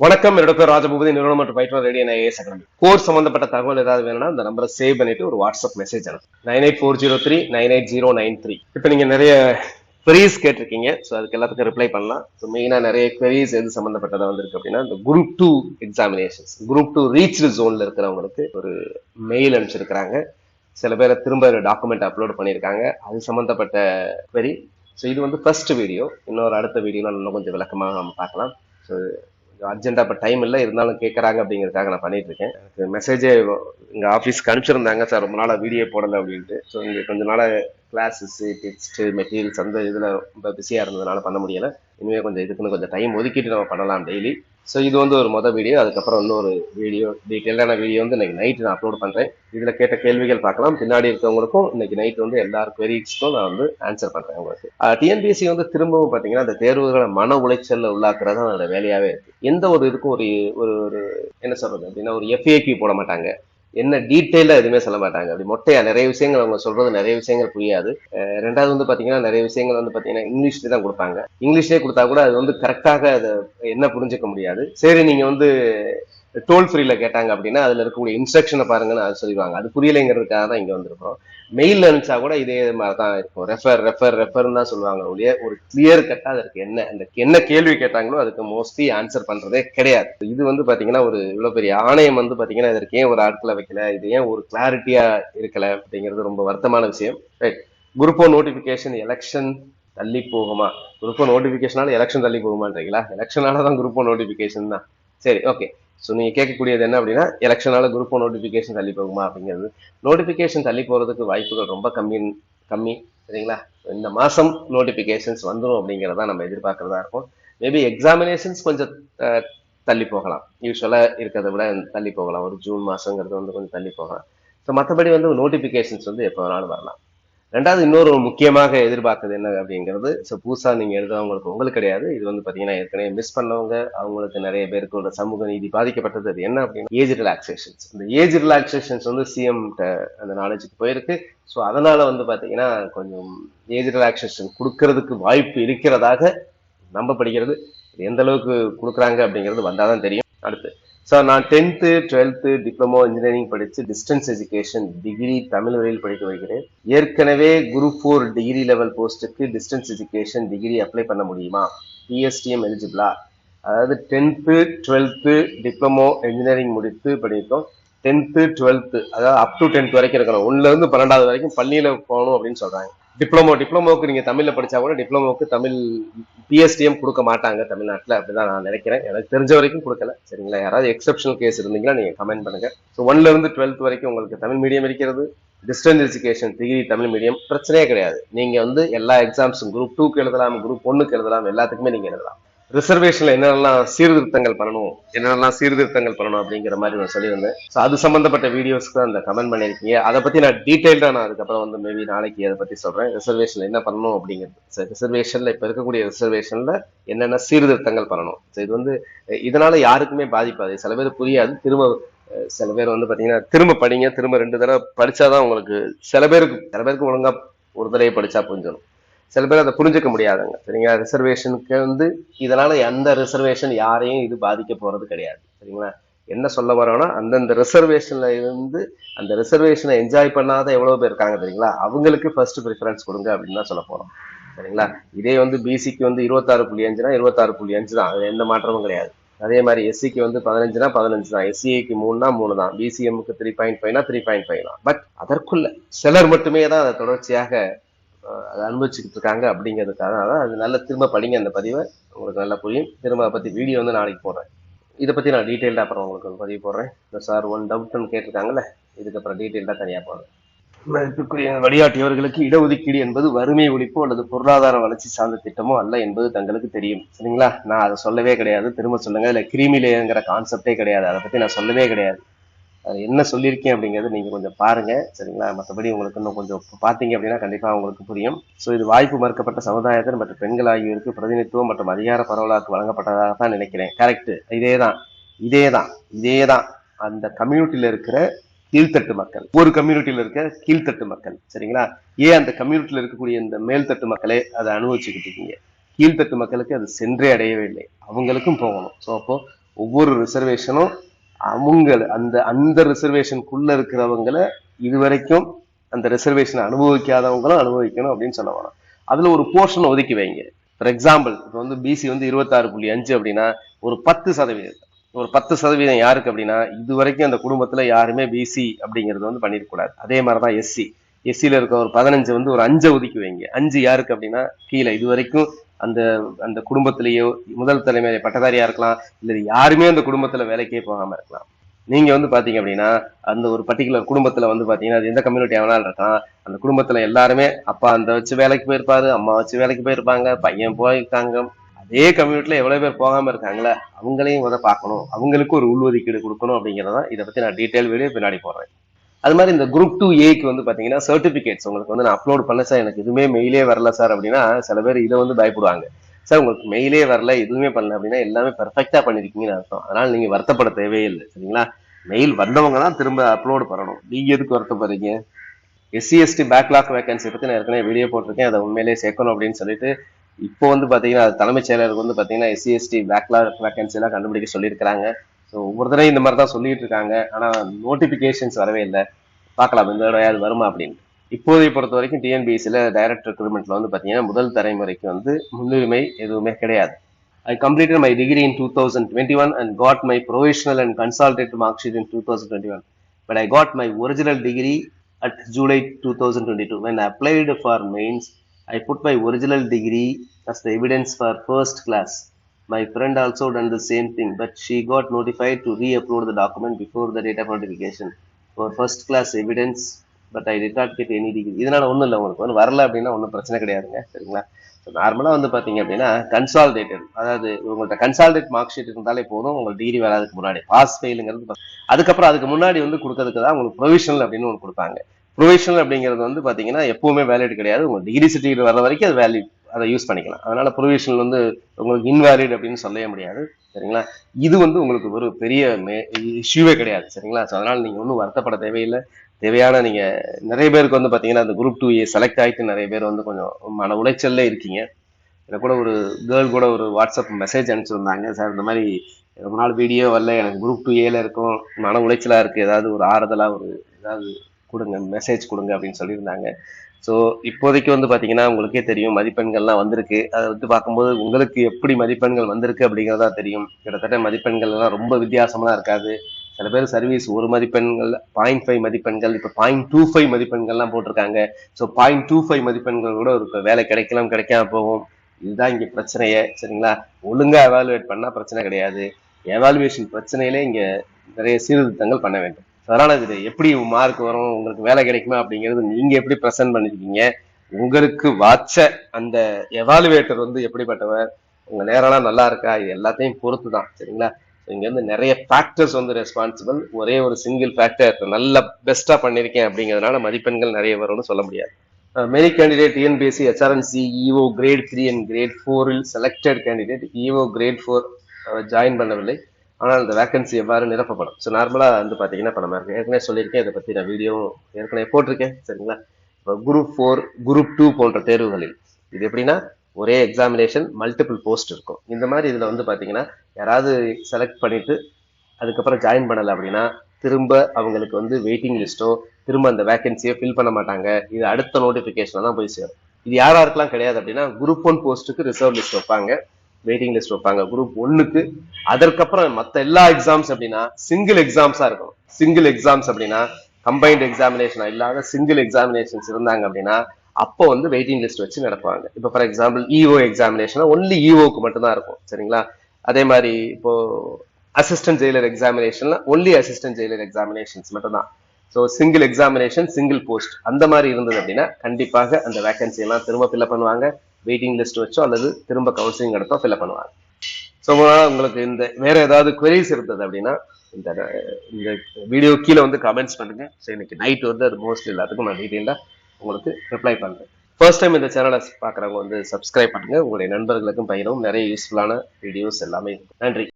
வணக்கம் என்னோட பேர் ராஜபூபதி நிறுவனம் மற்றும் பயிற்று ரெடி ஐஏஎஸ் அகாடமி கோர்ஸ் சம்பந்தப்பட்ட தகவல் ஏதாவது வேணும்னா அந்த நம்பரை சேவ் பண்ணிட்டு ஒரு வாட்ஸ்அப் மெசேஜ் அனுப்பு. Nine eight four zero three nine eight zero nine three இப்போ நீங்க நிறைய குவரிஸ் கேட்டிருக்கீங்க. ஸோ அதுக்கு எல்லாத்துக்கும் ரிப்ளை பண்ணலாம். ஸோ மெயினாக நிறைய குவரிஸ் எது சம்மந்தப்பட்டதாக வந்திருக்கு அப்படின்னா இந்த group two examinations group two reached ஜோனில் இருக்கிறவங்களுக்கு ஒரு மெயில் அனுப்பிச்சிருக்கிறாங்க. சில பேரை திரும்ப டாக்குமெண்ட் அப்லோட் பண்ணியிருக்காங்க. அது சம்மந்தப்பட்ட குவரி ஸோ இது வந்து ஃபர்ஸ்ட் வீடியோ இன்னொரு அடுத்த வீடியோ இன்னும் கொஞ்சம் விளக்கமாக நம்ம பார்க்கலாம். ஸோ அர்ஜென்ட்டாக இப்போ டைம் இல்லை இருந்தாலும் கேட்குறாங்க அப்படிங்கிறதுக்காக நான் பண்ணிட்டு இருக்கேன் எனக்கு மெசேஜே எங்கள் ஆஃபீஸ்க்கு அனுப்பிச்சிருந்தாங்க சார் ரொம்ப நாளாக வீடியோ போடலை அப்படின்ட்டு. ஸோ இங்கே கொஞ்ச நாளாக கிளாஸஸ் டெக்ஸ்ட் மெட்டீரியல்ஸ் அந்த இதில் ரொம்ப பிஸியாக இருந்ததுனால பண்ண முடியலை. இனிமேல் கொஞ்சம் இதுக்குன்னு கொஞ்சம் டைம் ஒதுக்கிட்டு நம்ம பண்ணலாம் டெய்லி ஸோ இது வந்து ஒரு மொதல் வீடியோ அதுக்கப்புறம் இன்னொரு வீடியோ டீட்டெயிலான வீடியோ வந்து இன்னைக்கு நைட்டு நான் அப்லோட் பண்ணுறேன் இதில் கேட்ட கேள்விகள் பார்க்கலாம். பின்னாடி இருக்கவங்களுக்கும் இன்னைக்கு நைட் வந்து எல்லா queries-க்கும் நான் வந்து ஆன்சர் பண்ணுறேன் உங்களுக்கு. டிஎன்பிஎஸ்சி வந்து திரும்பவும் பார்த்தீங்கன்னா அந்த தேர்வுகளை மன உளைச்சலில் உள்ளாக்குறது தான் அதோட வேலையாகவே இருக்குது எந்த ஒரு இதுக்கும் ஒரு ஒரு ஒரு என்ன சொல்கிறது அப்படின்னா ஒரு எஃப்ஏக்யூ போட மாட்டாங்க. என்ன டீட்டெயிலாக எதுவுமே சொல்ல மாட்டாங்க. அப்படி மொட்டையா நிறைய விஷயங்கள் அவங்க சொல்றது நிறைய விஷயங்கள் புரியாது. ரெண்டாவது வந்து பாத்தீங்கன்னா நிறைய விஷயங்கள் வந்து பாத்தீங்கன்னா இங்கிலீஷ்ல தான் கொடுப்பாங்க. இங்கிலீஷ்லேயே கொடுத்தா கூட அது வந்து கரெக்டாக அதை என்ன புரிஞ்சுக்க முடியாது. சரி நீங்க வந்து டோல் ஃப்ரீல கேட்டாங்க அப்படின்னா அதுல இருக்கக்கூடிய இன்ஸ்ட்ரக்ஷனை பாருங்கன்னு அது சொல்லிடுவாங்க. அது புரியலைங்கிறதுக்காக தான் இங்க வந்திருக்கோம் மெயில்ல அனுப்பிச்சா கூட இதே மாதிரி தான் இருக்கும். ரெஃபர் ரெஃபர் ரெஃபர்னு தான் சொல்லுவாங்க ஒழிய ஒரு கிளியர் கட்டா அதற்கு என்ன அந்த என்ன கேள்வி கேட்டாங்களோ அதுக்கு மோஸ்ட்லி ஆன்சர் பண்றதே கிடையாது. இது வந்து பாத்தீங்கன்னா ஒரு இவ்வளவு பெரிய ஆணையம் வந்து பாத்தீங்கன்னா இதற்கு ஏன் ஒரு ஆட்களை வைக்கல? இது ஏன் ஒரு கிளாரிட்டியா இருக்கல? அப்படிங்கிறது ரொம்ப வருத்தமான விஷயம். ரைட் குரூப் நோட்டிபிகேஷன் எலெக்ஷன் தள்ளி போகுமா? குரூப் நோட்டிபிகேஷனால எலெக்ஷன் தள்ளி போகுமான்றீங்களா? எலெக்ஷனால தான் குரூப் நோட்டிபிகேஷன் தான். சரி ஓகே ஸோ நீங்கள் கேட்கக்கூடியது என்ன அப்படின்னா எலெக்ஷனால குரூப் நோட்டிஃபிகேஷன் தள்ளி போகுமா அப்படிங்கிறது. நோட்டிஃபிகேஷன் தள்ளி போகிறதுக்கு வாய்ப்புகள் ரொம்ப கம்மி கம்மி சரிங்களா? இந்த மாதம் நோட்டிஃபிகேஷன்ஸ் வந்துடும் அப்படிங்கிறத நம்ம எதிர்பார்க்குறதா இருக்கும். மேபி எக்ஸாமினேஷன்ஸ் கொஞ்சம் தள்ளி போகலாம். யூஸ்வலாக இருக்கிறத விட தள்ளி போகலாம். ஒரு ஜூன் மாதங்கிறது வந்து கொஞ்சம் தள்ளி போகலாம். ஸோ மற்றபடி வந்து நோட்டிஃபிகேஷன்ஸ் வந்து எப்போ வேணாலும் வரலாம். ரெண்டாவது இன்னொரு முக்கியமாக எதிர்பார்த்தது என்ன அப்படிங்கிறது ஸோ புதுசாக நீங்கள் எழுதுறவங்களுக்கு உங்களுக்கு கிடையாது. இது வந்து பார்த்தீங்கன்னா ஏற்கனவே மிஸ் பண்ணவங்க அவங்களுக்கு நிறைய பேருக்கு ஒரு சமூக நீதி பாதிக்கப்பட்டது. அது என்ன அப்படின்னா ஏஜ் ரிலாக்ஸேஷன்ஸ் இந்த ஏஜ் ரிலாக்ஸேஷன்ஸ் வந்து சிஎம் அந்த நாலேஜுக்கு போயிருக்கு. ஸோ அதனால வந்து பார்த்தீங்கன்னா கொஞ்சம் ஏஜ் ரிலாக்ஸேஷன் கொடுக்கறதுக்கு வாய்ப்பு இருக்கிறதாக நம்பப்படுகிறது எந்த அளவுக்கு கொடுக்குறாங்க அப்படிங்கிறது வந்தால் தான் தெரியும். அடுத்து சார் நான் டென்த்து டுவெல்த்து டிப்ளமோ இன்ஜினியரிங் படித்து டிஸ்டன்ஸ் எஜுகேஷன் டிகிரி தமிழ் வழியில் படிக்க வைக்கிறேன். ஏற்கனவே குரூப் ஃபோர் டிகிரி லெவல் போஸ்ட்டுக்கு டிஸ்டன்ஸ் எஜுகேஷன் டிகிரி அப்ளை பண்ண முடியுமா? பிஎஸ்டிஎம் எலிஜிபிளா அதாவது டென்த்து டுவெல்த்து டிப்ளமோ இன்ஜினியரிங் முடித்து படித்தோம் டென்த்து டுவெல்த்து அதாவது அப் டு டென்த் வரைக்கும் இருக்கணும். ஒன்றுலேருந்து பன்னெண்டாவது வரைக்கும் பள்ளியில் போகணும் அப்படின்னு சொல்கிறாங்க டிப்ளமோ டிப்ளமோக்கு நீங்கள் தமிழில் படித்தா கூட டிப்ளமோக்கு தமிழ் பிஎஸ்டிஎம் கொடுக்க மாட்டாங்க தமிழ்நாட்டில் அப்படிதான் நான் நினைக்கிறேன். எனக்கு தெரிஞ்ச வரைக்கும் கொடுக்கல. சரிங்களா? யாராவது எக்ஸப்ஷனல் கேஸ் இருந்தீங்கன்னா நீங்கள் கமெண்ட் பண்ணுங்க. ஸோ ஒன்ல இருந்து டுவெல்த் வரைக்கும் உங்களுக்கு தமிழ் மீடியம் இருக்கிறது. Distance education degree Tamil medium பிரச்சனையே கிடையாது. நீங்க வந்து எல்லா எக்ஸாம்ஸும் குரூப் டூக்கு எழுதலாம் குரூப் ஒன்னுக்கு எழுதலாம் எல்லாத்துக்குமே நீங்க எழுதலாம். ரிசர்வேஷன்ல என்னென்னலாம் சீர்திருத்தங்கள் பண்ணணும் என்னென்னலாம் சீர்திருத்தங்கள் பண்ணணும் அப்படிங்கிற மாதிரி நான் சொல்லியிருந்தேன். ஸோ அது சம்பந்தப்பட்ட வீடியோஸ்க்கு தான் அந்த கமெண்ட் பண்ணியிருக்கீங்க. அதை பத்தி நான் டீட்டெயில்டாக நான் அதுக்கப்புறம் வந்து மேபி நாளைக்கு அதை பத்தி சொல்றேன். ரிசர்வேஷன்ல என்ன பண்ணணும் அப்படிங்கிறது. ரிசர்வேஷன்ல இப்போ இருக்கக்கூடிய ரிசர்வேஷன்ல என்னென்ன சீர்திருத்தங்கள் பண்ணணும். ஸோ இது வந்து இதனால் இதனால யாருக்குமே பாதிப்பாது. சில பேர் புரியாது. திரும்ப சில பேர் வந்து பார்த்தீங்கன்னா திரும்ப படிங்க. திரும்ப ரெண்டு தடவை படிச்சாதான் உங்களுக்கு சில பேருக்கு சில பேருக்கு ஒழுங்கா ஒரு தடவை படிச்சா புரிஞ்சிடும். சில பேர் அதை புரிஞ்சுக்க முடியாதுங்க. சரிங்களா? ரிசர்வேஷனுக்கு வந்து இதனால எந்த ரிசர்வேஷன் யாரையும் இது பாதிக்க போறது கிடையாது. சரிங்களா? என்ன சொல்ல வரோம்னா அந்தந்த ரிசர்வேஷன்ல இருந்து அந்த ரிசர்வேஷனை என்ஜாய் பண்ணாத எவ்வளவு பேர் இருக்காங்க தெரியுங்களா? அவங்களுக்கு ஃபர்ஸ்ட் ப்ரிஃபரன்ஸ் கொடுங்க அப்படின்னு தான் சொல்ல போறோம். சரிங்களா? இதே வந்து பிசிக்கு வந்து இருபத்தாறு புள்ளி அஞ்சுனா இருபத்தாறு புள்ளி அஞ்சு தான். அது எந்த மாற்றமும் கிடையாது. அதே மாதிரி எஸ்சிக்கு வந்து பதினஞ்சுனா பதினஞ்சு தான். எஸ்சிஏக்கு மூணுனா மூணு தான். பிசிஎம்க்கு த்ரீ பாயிண்ட் ஃபைவ்னா த்ரீ பாயிண்ட் ஃபைவ் தான். பட் அதற்குள்ள சிலர் மட்டுமே தான் அதை தொடர்ச்சியாக அதை அனுபவிச்சுக்கிட்டு இருக்காங்க அப்படிங்கிறதுக்காக. தான் அது நல்ல திரும்ப படிங்க அந்த பதிவை. உங்களுக்கு நல்லா புரியும். திரும்ப அதை பற்றி வீடியோ வந்து நாளைக்கு போடுறேன். இதை பற்றி நான் டீட்டெயில்டாக அப்புறம் உங்களுக்கு பதிவு போடுறேன். இந்த சார் ஒன் டவுட்னு கேட்டிருக்காங்கல்ல இதுக்கப்புறம் டீட்டெயில்டாக தனியாக போடுறேன். மதிப்புக்குரிய வழிகாட்டியவர்களுக்கு இடஒதுக்கீடு என்பது வறுமை ஒழிப்பு அல்லது பொருளாதார வளர்ச்சி சார்ந்த திட்டமோ அல்ல என்பது தங்களுக்கு தெரியும். சரிங்களா? நான் அதை சொல்லவே கிடையாது. திரும்ப சொல்லுங்க. இல்லை கிருமி லேயர்ங்கிற கான்செப்டே கிடையாது. அதை பத்தி நான் சொல்லவே கிடையாது. என்ன சொல்லியிருக்கேன் அப்படிங்கிறத நீங்கள் கொஞ்சம் பாருங்க சரிங்களா? மற்றபடி உங்களுக்கு இன்னும் கொஞ்சம் பார்த்தீங்க அப்படின்னா கண்டிப்பாக உங்களுக்கு புரியும். ஸோ இது வாய்ப்பு மறுக்கப்பட்ட சமுதாயத்தில் மற்றும் பெண்கள் ஆகியோருக்கு பிரதிநிதித்துவம் மற்றும் அதிகார பரவலாக்கு வழங்கப்பட்டதாக தான் நினைக்கிறேன். கரெக்டு இதே தான் இதே தான் இதே தான் அந்த கம்யூனிட்டியில் இருக்கிற கீழ்த்தட்டு மக்கள். ஒரு கம்யூனிட்டியில் இருக்க கீழ்த்தட்டு மக்கள் சரிங்களா? ஏன் அந்த கம்யூனிட்டியில் இருக்கக்கூடிய இந்த மேல்தட்டு மக்களே அதை அனுபவிச்சுக்கிட்டு இருக்கீங்க? கீழ்த்தட்டு மக்களுக்கு அது சென்றே அடையவே இல்லை. அவங்களுக்கும் போகணும். ஸோ அப்போ ஒவ்வொரு ரிசர்வேஷனும் அவங்க அந்த அந்த ரிசர்வேஷனுக்குள்ள இருக்கிறவங்கள இதுவரைக்கும் அந்த ரிசர்வேஷனை அனுபவிக்காதவங்களும் அனுபவிக்கணும் அப்படின்னு சொல்ல வரோம் அதுல ஒரு போர்ஷன் ஒதுக்கி வைங்க. ஃபார் எக்ஸாம்பிள் இப்போ வந்து பிசி வந்து இருபத்தாறு புள்ளி அஞ்சு அப்படின்னா ஒரு பத்து சதவீதம். ஒரு பத்து சதவீதம் யாருக்கு அப்படின்னா இது வரைக்கும் அந்த குடும்பத்துல யாருமே பிசி அப்படிங்கிறது வந்து பண்ணிருக்கூடாது அதே மாதிரிதான் எஸ்சி எஸ்சியில இருக்க ஒரு பதினஞ்சு வந்து ஒரு அஞ்சை ஒதுக்கி வைங்க. அஞ்சு யாருக்கு அப்படின்னா கீழே. இது வரைக்கும் அந்த அந்த குடும்பத்திலேயோ முதல் தலைமை பட்டதாரியா இருக்கலாம் இல்ல யாருமே அந்த குடும்பத்துல வேலைக்கே போகாம இருக்கலாம். நீங்க வந்து பாத்தீங்க அப்படின்னா அந்த ஒரு பர்டிகுலர் குடும்பத்துல வந்து பாத்தீங்கன்னா அது எந்த கம்யூனிட்டி வேணாலும் இருக்கலாம். அந்த குடும்பத்துல எல்லாருமே அப்பா அந்த வச்சு வேலைக்கு போயிருப்பாரு அம்மா வச்சு வேலைக்கு போயிருப்பாங்க பையன் போயிருக்காங்க அதே கம்யூனிட்டில எவ்வளவு பேர் போகாம இருக்காங்களே அவங்களையும் முத பார்க்கணும். அவங்களுக்கு ஒரு உள்ஒதுக்கீடு கொடுக்கணும் அப்படிங்கிறதான் இதை பத்தி நான் டீட்டெயில் வெளியே பின்னாடி போடுறேன். அது மாதிரி இந்த குரூப் டூ ஏக்கு வந்து பாத்தீங்கன்னா சர்டிபிகேட்ஸ் உங்களுக்கு வந்து நான் அப்லோட் பண்ண சார் எனக்கு எதுவுமே மெயிலே வரல சார் அப்படின்னா சில பேர் இதை வந்து பயப்படுவாங்க. சார் உங்களுக்கு மெயிலே வரல எதுவுமே பண்ணல அப்படின்னா எல்லாமே பெர்ஃபெக்டா பண்ணிருக்கீங்கன்னு அர்த்தம். அதனால நீங்க வருத்தப்பட தேவையில்லை சரிங்களா? மெயில் வந்தவங்க தான் திரும்ப அப்லோடு பண்ணணும். நீங்க எதுக்கு வருத்தப்படுறீங்க? எஸ்சிஎஸ்டி பேக்லாக் வேகன்சி பத்தி நான் ஏற்கனவே வீடியோ போட்டிருக்கேன். அதை உண்மையிலே சேர்க்கணும் அப்படின்னு சொல்லிட்டு இப்போ வந்து பாத்தீங்கன்னா தலைமைச் செயலருக்கு வந்து பாத்தீங்கன்னா எஸ்சிஎஸ்டி பேக்லாக் வேகன்சி எல்லாம் கண்டுபிடிக்க சொல்லியிருக்கிறாங்க. ஸோ ஒவ்வொரு தடவையும் இந்த மாதிரி தான் சொல்லிட்டு இருக்காங்க ஆனால் நோட்டிஃபிகேஷன்ஸ் வரவே இல்லை பார்க்கலாம் இந்த தடவையாவது வருமா அப்படின்னு இப்போதைய பொறுத்த வரைக்கும் டிஎன்பிஎஸ்சியில் டைரக்ட் ரெக்ரூட்மெண்ட்டில் வந்து பார்த்தீங்கன்னா முதல் தலைமுறைக்கு வந்து முன்னுரிமை எதுவுமே கிடையாது I completed my degree in two thousand twenty one and got my professional and consolidated marksheet in two thousand twenty one but I got my original degree at July two thousand twenty two when applied for mains I put my original degree as the evidence for first class My friend also done the same thing, but she got notified to re-upload the document before the date of notification for first class evidence. But I did not get any degree. இதனால ஒன்றும் இல்லை உங்களுக்கு. வந்து வரல அப்படின்னா ஒன்றும் பிரச்சனை கிடையாதுங்க. சரிங்களா? நார்மலாக வந்து பார்த்தீங்க அப்படின்னா கன்சால்டேட்டட் அதாவது உங்கள்கிட்ட கன்சால்டேட் மார்க் ஷீட் இருந்தாலே போதும் உங்களுக்கு டிகிரி வராதுக்கு முன்னாடி. பாஸ் ஃபெயிலுங்கிறது அதுக்கப்புறம் அதுக்கு முன்னாடி வந்து கொடுக்கறதுக்கு தான் உங்களுக்கு ப்ரொவிஷனல் அப்படின்னு ஒன்று கொடுப்பாங்க. ப்ரொவிஷனல் அப்படிங்கிறது வந்து பார்த்தீங்கன்னா எப்பவுமே வேலிட் கிடையாது. உங்கள் டிகிரி சர்டிஃபிகேட் வர வரைக்கும் அது வேலிட் அதை யூஸ் பண்ணிக்கலாம். அதனால ப்ரொவிஷனல் வந்து உங்களுக்கு இன்வேலிட் அப்படின்னு சொல்லவே முடியாது. சரிங்களா? இது வந்து உங்களுக்கு ஒரு பெரிய இஷ்யூவே கிடையாது. சரிங்களா? ஸோ அதனால நீங்க ஒன்றும் வருத்தப்பட தேவையில்லை. தேவையான நீங்க நிறைய பேருக்கு வந்து பாத்தீங்கன்னா அந்த குரூப் டூ ஏ செலக்ட் ஆகிட்டு நிறைய பேர் வந்து கொஞ்சம் மன உளைச்சல்ல இருக்கீங்க. இதில் கூட ஒரு கேர்ள் கூட ஒரு வாட்ஸ்அப் மெசேஜ் அனுப்பிச்சிருந்தாங்க. சார் இந்த மாதிரி ரொம்ப நாள் வீடியோ வரல. எனக்கு குரூப் டூ ஏல இருக்கும். மன உளைச்சலாக இருக்குது ஏதாவது ஒரு ஆறுதலாக ஒரு ஏதாவது கொடுங்க மெசேஜ் கொடுங்க அப்படின்னு சொல்லியிருந்தாங்க. ஸோ இப்போதைக்கு வந்து பார்த்தீங்கன்னா உங்களுக்கே தெரியும் மதிப்பெண்கள்லாம் வந்திருக்கு. அதை வந்து பார்க்கும்போது உங்களுக்கு எப்படி மதிப்பெண்கள் வந்திருக்கு அப்படிங்கிறதா தெரியும். கிட்டத்தட்ட மதிப்பெண்கள்லாம் ரொம்ப வித்தியாசமா இருக்காது. சில பேர் சர்வீஸ் ஒரு மதிப்பெண்கள் பாயிண்ட் ஃபைவ் மதிப்பெண்கள் இப்போ பாயிண்ட் டூ ஃபைவ் மதிப்பெண்கள்லாம் போட்டிருக்காங்க. ஸோ பாயிண்ட் டூ ஃபைவ் மதிப்பெண்கள் கூட ஒரு வேலை கிடைக்கலாம் கிடைக்காம போகும். இதுதான் இங்கே பிரச்சனையே சரிங்களா? ஒழுங்காக எவாலுவேட் பண்ணால் பிரச்சனை கிடையாது. எவாலுவேஷன் பிரச்சனையிலே இங்கே நிறைய சீர்திருத்தங்கள் பண்ண வேண்டும். அதனால இது எப்படி மார்க் வரும் உங்களுக்கு வேலை கிடைக்குமா அப்படிங்கிறது நீங்க எப்படி ப்ரெசென்ட் பண்ணிருக்கீங்க உங்களுக்கு வாட்ச அந்த எவாலுவேட்டர் வந்து எப்படிப்பட்டவர் உங்க நேரம்லாம் நல்லா இருக்கா இது எல்லாத்தையும் பொறுத்து தான் சரிங்களா? இங்க வந்து நிறைய ஃபேக்டர்ஸ் வந்து ரெஸ்பான்சிபிள் ஒரே ஒரு சிங்கிள் ஃபேக்டர் நல்ல பெஸ்டா பண்ணிருக்கேன் அப்படிங்கிறதுனால மதிப்பெண்கள் நிறைய வரும்னு சொல்ல முடியாது. Many candidate TNPSC HRNC EO grade three and grade ஃபோரில் selected candidate EO grade four join பண்ணவில்லை. ஆனால் அந்த வேக்கன்சி எவ்வாறு நிரப்பப்படும்? ஸோ நார்மலாக வந்து பார்த்தீங்கன்னா இப்போ நம்ம ஏற்கனவே சொல்லியிருக்கேன் இதை பற்றி நான் வீடியோ ஏற்கனவே போட்டிருக்கேன் சரிங்களா? இப்போ குரூப் ஃபோர் குரூப் டூ போன்ற தேர்வுகளில் இது எப்படின்னா ஒரே எக்ஸாமினேஷன் மல்டிபிள் போஸ்ட் இருக்கும். இந்த மாதிரி இதில் வந்து பார்த்தீங்கன்னா யாராவது செலக்ட் பண்ணிட்டு அதுக்கப்புறம் ஜாயின் பண்ணலை அப்படின்னா திரும்ப அவங்களுக்கு வந்து வெயிட்டிங் லிஸ்ட்டோ திரும்ப அந்த வேகன்சியோ ஃபில் பண்ண மாட்டாங்க. இது அடுத்த நோட்டிஃபிகேஷனில் தான் போய் சேரும். இது யாராருக்கெல்லாம் கிடையாது அப்படின்னா குரூப் ஒன் போஸ்ட்டுக்கு ரிசர்வ் லிஸ்ட் வைப்பாங்க. வெயிட்டிங் லிஸ்ட் வைப்பாங்க. குரூப் ஒன்னுக்கு அதற்கப்புறம் மத்த எல்லா எக்ஸாம்ஸ் அப்படின்னா சிங்கிள் எக்ஸாம்ஸா இருக்கும் சிங்கிள் எக்ஸாம்ஸ் அப்படின்னா கம்பைன்ட் எக்ஸாமினேஷன் இல்லாத சிங்கிள் எக்ஸாமினேஷன்ஸ் இருந்தாங்க அப்படின்னா அப்போ வந்து வெயிட்டிங் லிஸ்ட் வச்சு நடப்பாங்க இப்போ for example EO examination only இஓக்கு மட்டும்தான் இருக்கும். சரிங்களா? அதே மாதிரி இப்போ அசிஸ்டன்ட் ஜெயிலர் எக்ஸாமினேஷன்ல ஒன்லி அசிஸ்டன்ட் ஜெயிலர் எக்ஸாமினேஷன்ஸ் மட்டும்தான். So single examination single post அந்த மாதிரி இருந்தது அப்படின்னா கண்டிப்பாக அந்த வேகன்சி எல்லாம் திரும்ப ஃபில்அப் பண்ணுவாங்க. வெயிட்டிங் லிஸ்ட் வச்சோ அல்லது திரும்ப கவுன்சிலிங் எடுத்தோ ஃபில்அப் பண்ணுவாங்க. ஸோ உங்களுக்கு இந்த வேற ஏதாவது குவரிஸ் இருந்தது அப்படின்னா இந்த இந்த வீடியோ கீழே வந்து கமெண்ட்ஸ் பண்ணுங்க. ஸோ இன்னைக்கு நைட் வந்து அது மோஸ்ட்லி எல்லாத்துக்கும் நான் டீட்டெயிலாக உங்களுக்கு ரிப்ளை பண்ணுறேன் ஃபர்ஸ்ட் டைம் இந்த சேனலை பார்க்குறவங்க வந்து சப்ஸ்கிரைப் பண்ணுங்க. உங்களுடைய நண்பர்களுக்கும் பயிரும் நிறைய யூஸ்ஃபுல்லான வீடியோஸ் எல்லாமே நன்றி.